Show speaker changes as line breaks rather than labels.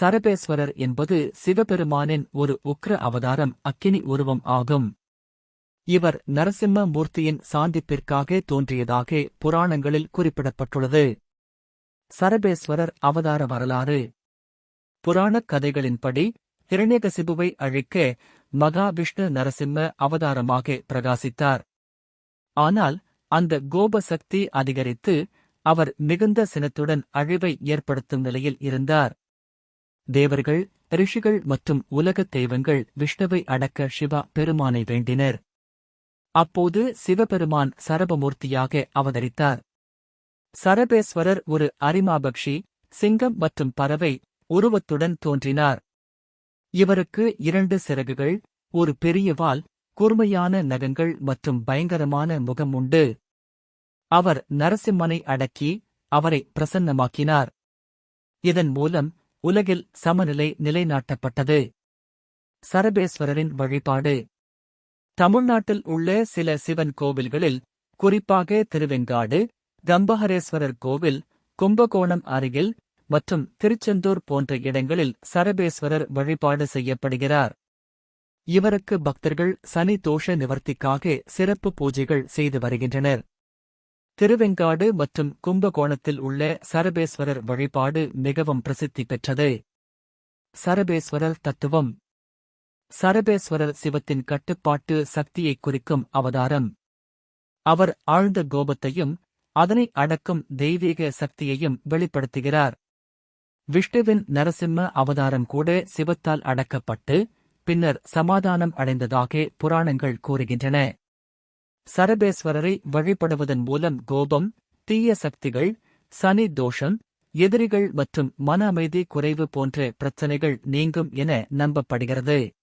சரபேஸ்வரர் என்பது சிவபெருமானின் ஒரு உக்ர அவதாரம் அக்கினி உருவம் ஆகும். இவர் நரசிம்ம மூர்த்தியின் சாந்திப்பிற்காக தோன்றியதாக புராணங்களில் குறிப்பிடப்பட்டுள்ளது. சரபேஸ்வரர் அவதார வரலாறு. புராணக் கதைகளின்படி ஹிரண்யகசிபுவை அழிக்க மகாவிஷ்ணு நரசிம்ம அவதாரமாக பிரகாசித்தார். ஆனால் அந்த கோப சக்தி அதிகரித்து அவர் மிகுந்த சினத்துடன் அழிவை ஏற்படுத்தும் நிலையில் இருந்தார். தேவர்கள் ரிஷிகள் மற்றும் உலகத் தெய்வங்கள் விஷ்ணுவை அடக்க சிவா பெருமானை வேண்டினர். அப்போது சிவபெருமான் சரபமூர்த்தியாக அவதரித்தார். சரபேஸ்வரர் ஒரு அரிமாபக்ஷி சிங்கம் மற்றும் பறவை உருவத்துடன் தோன்றினார். இவருக்கு இரண்டு சிறகுகள் ஒரு பெரிய வால் கூர்மையான நகங்கள் மற்றும் பயங்கரமான முகம் உண்டு. அவர் நரசிம்மனை அடக்கி அவரை பிரசன்னமாக்கினார். இதன் மூலம் உலகில் சமநிலை நிலைநாட்டப்பட்டது. சரபேஸ்வரரின் வழிபாடு. தமிழ்நாட்டில் உள்ள சில சிவன் கோவில்களில் குறிப்பாக திருவெங்காடு கம்பஹரேஸ்வரர் கோவில் கும்பகோணம் அருகில் மற்றும் திருச்செந்தூர் போன்ற இடங்களில் சரபேஸ்வரர் வழிபாடு செய்யப்படுகிறார். இவருக்கு பக்தர்கள் சனி தோஷ நிவர்த்திக்காக சிறப்பு பூஜைகள் செய்து வருகின்றனர். திருவெங்காடு மற்றும் கும்பகோணத்தில் உள்ள சரபேஸ்வரர் வழிபாடு மிகவும் பிரசித்தி பெற்றது. சரபேஸ்வரர் தத்துவம். சரபேஸ்வரர் சிவத்தின் கட்டுப்பாட்டு சக்தியைக் குறிக்கும் அவதாரம். அவர் ஆழ்ந்த கோபத்தையும் அதனை அடக்கும் தெய்வீக சக்தியையும் வெளிப்படுத்துகிறார். விஷ்ணுவின் நரசிம்ம அவதாரம் கூட சிவத்தால் அடக்கப்பட்டு பின்னர் சமாதானம் அடைந்ததாக புராணங்கள் கூறுகின்றன. சரபேஸ்வரரை வழிபடுவதன் மூலம் கோபம் தீய சக்திகள் சனி தோஷம் எதிரிகள் மற்றும் மன அமைதி குறைவு போன்ற பிரச்சனைகள் நீங்கும் என நம்பப்படுகிறது.